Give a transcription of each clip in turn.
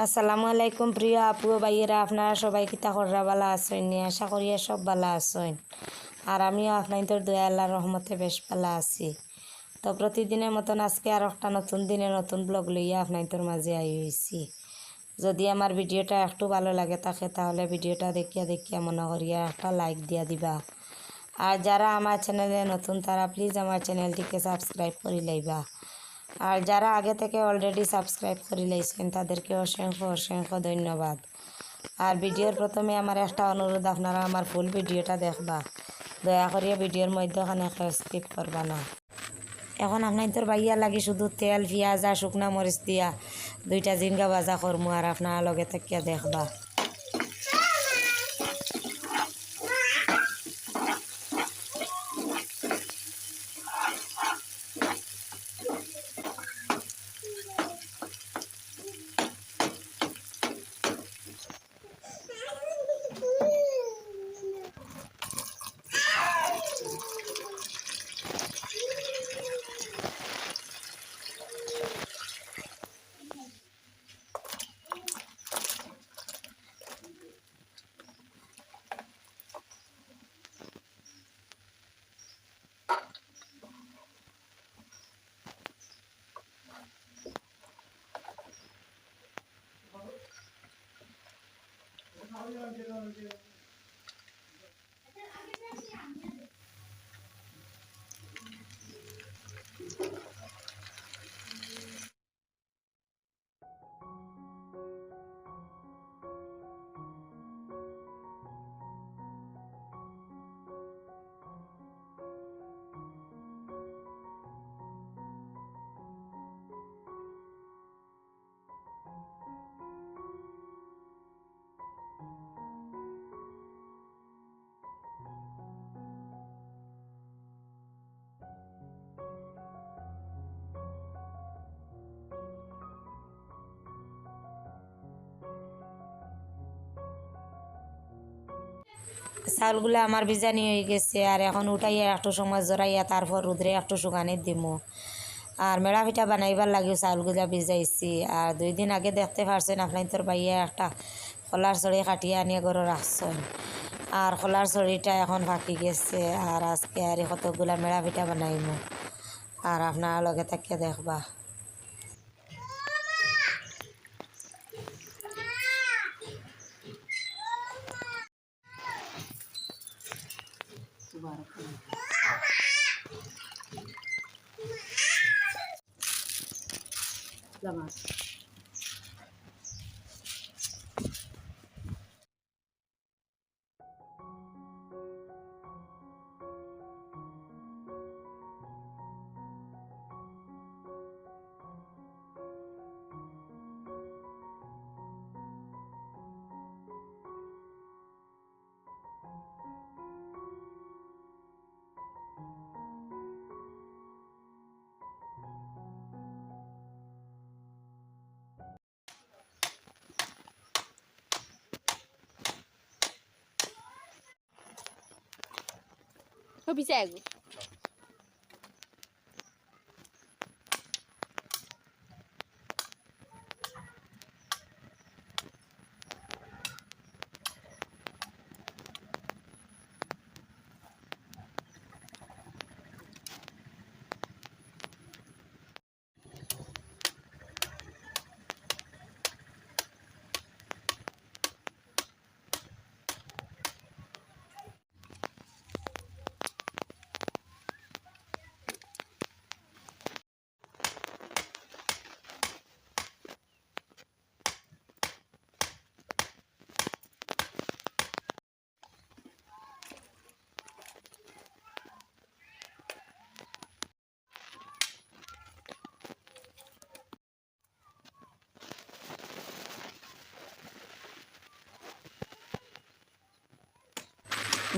আসসালামু আলাইকুম প্রিয় আপু ভাইয়েরা, আপনারা সবাই কিতা কররা বালা আছেন? নি, আশা করি সব বালা আছেন। আর আমিও আপনাদের দয়া আল্লাহ রহমতে বেশ বালা আছি। তো প্রতিদিনের মতন আজকে আর একটা নতুন দিনে নতুন ব্লগ লইয়া আপনাদের মাঝে আই হয়েছি যদি আমার ভিডিওটা একটু ভালো লাগে থাকে, তাহলে ভিডিওটা দেখিয়া দেখিয়া মনে করিয়া একটা লাইক দিয়া দিবা। আর যারা আমার চ্যানেলে নতুন, তারা প্লিজ আমার চ্যানেলটিকে সাবস্ক্রাইব করে লইবা। আর যারা আগে থেকে অলরেডি সাবস্ক্রাইব করে লাইছেন তাদেরকে অসংখ্য অসংখ্য ধন্যবাদ। আর ভিডিওর প্রথমে আমার একটা অনুরোধ, আপনারা আমার ফুল ভিডিওটা দেখবা। দয়া করিয়া ভিডিওর মধ্যখানে স্কিপ করবা না। এখন আপনাদের বাইয়া লাগি শুধু তেল, পেঁয়াজ আর শুকনা মরিচ দিয়া দুইটা জিঙ্গা ভাজা করমু আর আপনারা লগে থাকিয়া দেখবা। Thank you. চাউলগুলো আমার বিজানি হয়ে গেছে আর এখন উঠাইয়া একটু সময় জড়াইয়া তারপর রুদ্রে একটু শুকানি দিমু। আর মেড়া পিঠা বানাইবার লাগে চাউলগুলা ভিজাইছি। আর দুই দিন আগে দেখতে পারছেন আপনার তোর বাইয়া একটা খোলার চড়ি কাটিয়ে আনিয়ে গরু রাখছেন আর খোলার চড়িটা এখন ফাঁকি গেছে আর আজকে আর কতগুলা মেড়া পিঠা বানাইমু। আর আপনার লগে থাকিয়ে দেখবা। warahmatullahi wabarakatuh. Selamat. eu me cego.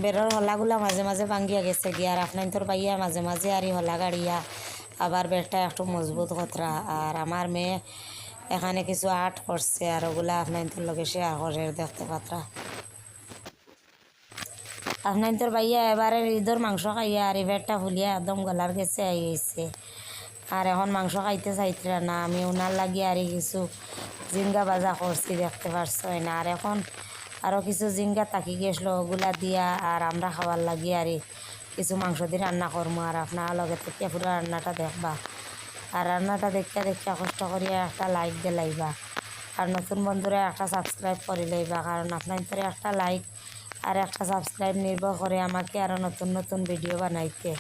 বেরোর হলাগুলা মাঝে মাঝে ভাঙ্গিয়া গেছে গিয়া। আর আপনার তোর পাইয়া মাঝে মাঝে আর হলা গাড়িয়া। আবার বেড়টা একটু মজবুত কতরা। আর আমার মেয়ে এখানে কিছু আর্ট করছে আর ওগুলা আপনার লগে শেয়ার করে দেখতে পাত্রা। আপনার তোর ভাইয়া এবারে ঈদর মাংস খাইয়া আর এবারটা ফুলিয়া একদম গলার গেছে আইছে আর এখন মাংস খাইতে চাইতরা না। আমি ওনার লাগি আর কিছু জিঙ্গা বাজা করছি, দেখতে পারছ না আর এখন আরও কিছু জিঙ্গা তাকি গেছিল, ওগুলা দিয়া আর আমরা খাবার লাগি আর কিছু মাংস দিয়ে রান্না করব আর আপনার লগে থেকে পুরো রান্নাটা দেখবা। আর রান্নাটা দেখিয়া দেখিয়া কষ্ট করিয়া একটা লাইক দিয়ে লাইবা। আর নতুন বন্ধুরা একটা সাবস্ক্রাইব করে লইবা, কারণ আপনার ভিতরে একটা লাইক আর একটা সাবস্ক্রাইব নির্ভর করে আমাকে আরও নতুন নতুন ভিডিও বানাইতে।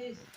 Entonces,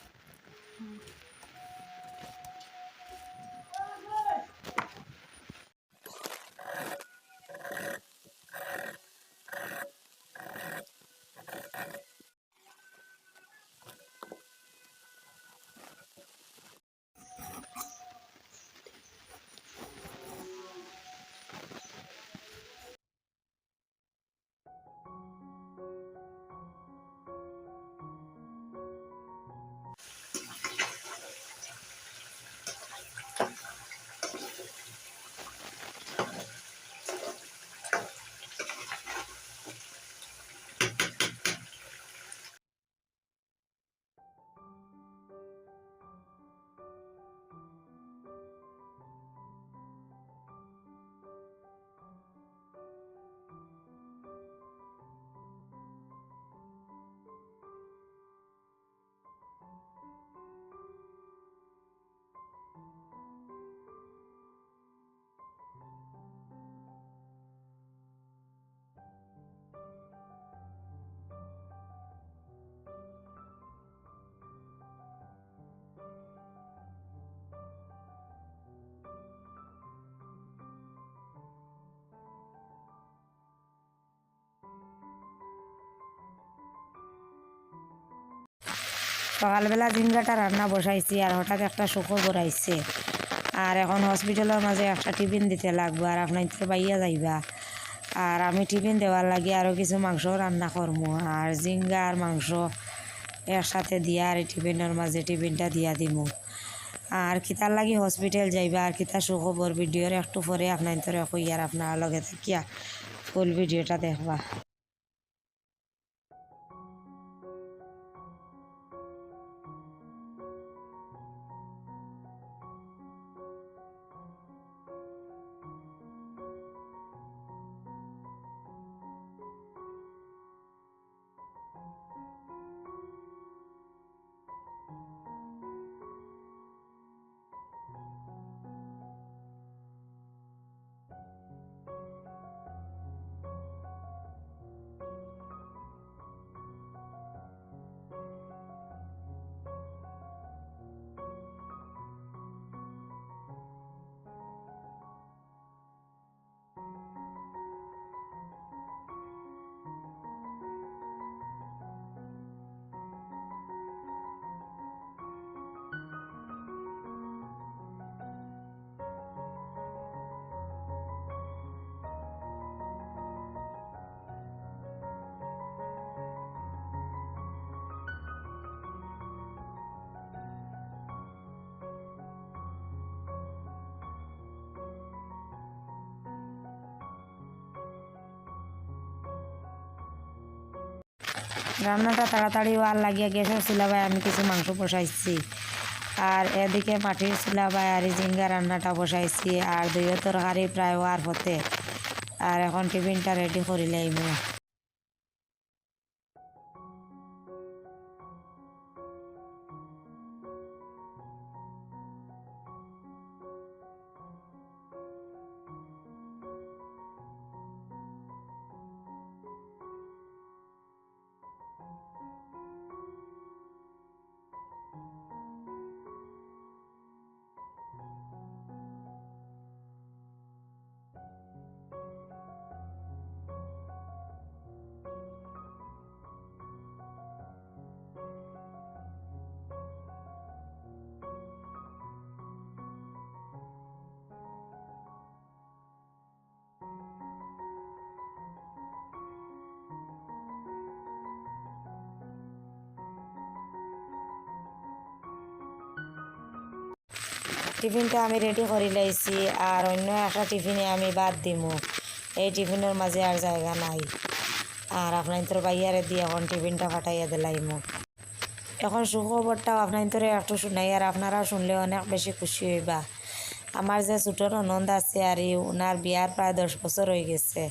সকালবেলা জিঙ্গাটা রান্না বসাইছি আর হঠাৎ একটা শুকো আইছে আর এখন হসপিটালের মাঝে একটা টিফিন দিতে লাগবে আর আপনার তো পাইয়া যাইবা। আর আমি টিফিন দেওয়ার লাগে আরও কিছু মাংস রান্না করব আর জিঙ্গা আর মাংস একসাথে দিয়া আর টিফিনের মাঝে টিফিনটা দিয়া দিমু। আর কিতার লাগি হসপিটাল যাইবা আর কিতা সুখবর ভিডিওর একটু পরে আপনার তোরে কই আর আপনার লগে থাকিয়া ফুল ভিডিওটা দেখবা। রান্নাটা তাড়াতাড়ি ওয়ার লাগিয়ে গ্যাসের চুলাবায় আমি কিছু মাংস বসাইছি। আর এদিকে মাটির চুলাবায় আর জিঙ্গা রান্নাটা বসাইছি, আর দুইও তরকারি প্রায় ওয়ার হতে আর এখন টিফিনটা রেডি করি টিফিনটা আমি রেডি করে লাইছি আর অন্য একটা টিফিনে আমি বাদ দিমু। এই টিফিনের মাঝে আর জায়গা নাই। আর আপনার তোর বাইয়ারে দিয়ে এখন টিফিনটা ফাটাইয়া দিলাইমু। এখন সুখবরটাও আপনার তোরে একটু শুনাই, আর আপনারা শুনলে অনেক বেশি খুশি হইবা। আমার যে ছোটো ননদ আছে আর ই ওনার বিয়ার প্রায় দশ বছর হয়ে গেছে।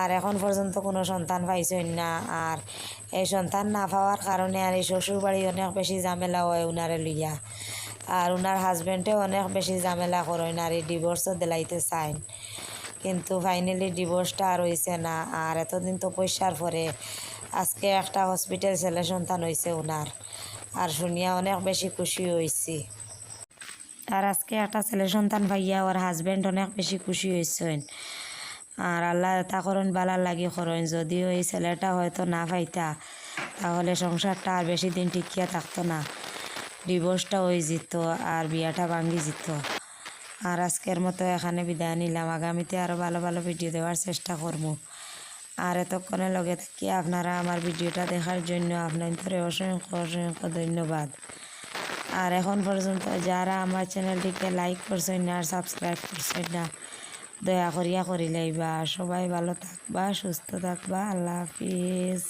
আর এখন পর্যন্ত কোনো সন্তান পাইছেন না। আর এই সন্তান না পাওয়ার কারণে আর এই শ্বশুর বাড়ি অনেক বেশি ঝামেলা হয় উনারে লইয়া। আর ওনার হাজবেন্ডে অনেক বেশি ঝামেলা করেন আর এই ডিভোর্সও দিলাইতে চাইন কিন্তু ফাইনালি ডিভোর্সটা আর হয়েছে না, আর এতদিন তো পয়সার পরে আজকে একটা হসপিটাল ছেলে সন্তান হয়েছে ওনার আর শুনিয়া অনেক বেশি খুশি হয়েছি আর আজকে একটা ছেলে সন্তান ভাইয়া ওর হাজবেন্ড অনেক বেশি খুশি হয়েছেন আর আল্লাহ তা করেন, বালার লাগি করেন, যদিও এই ছেলেটা হয়তো না পাইতা, তাহলে সংসারটা আর বেশি দিন টিকিয়া থাকতো না। ডিভোর্সটা হয়ে যেত আর বিয়াটা ভাঙ্গি যেত আর আজকের মতো এখানে বিদায় নিলাম। আগামীতে আরও ভালো ভালো ভিডিও দেওয়ার চেষ্টা করব। আর এতক্ষণে লগে থাকি আপনারা আমার ভিডিওটা দেখার জন্য। আপনাদের অসংখ্য অসংখ্য ধন্যবাদ। আর এখন পর্যন্ত যারা আমার চ্যানেলটিকে লাইক করছেন না আর সাবস্ক্রাইব করছেন না, দয়া করিয়া করিলেই বা সবাই ভালো থাকবা, সুস্থ থাকবা। আল্লাহ হাফিজ।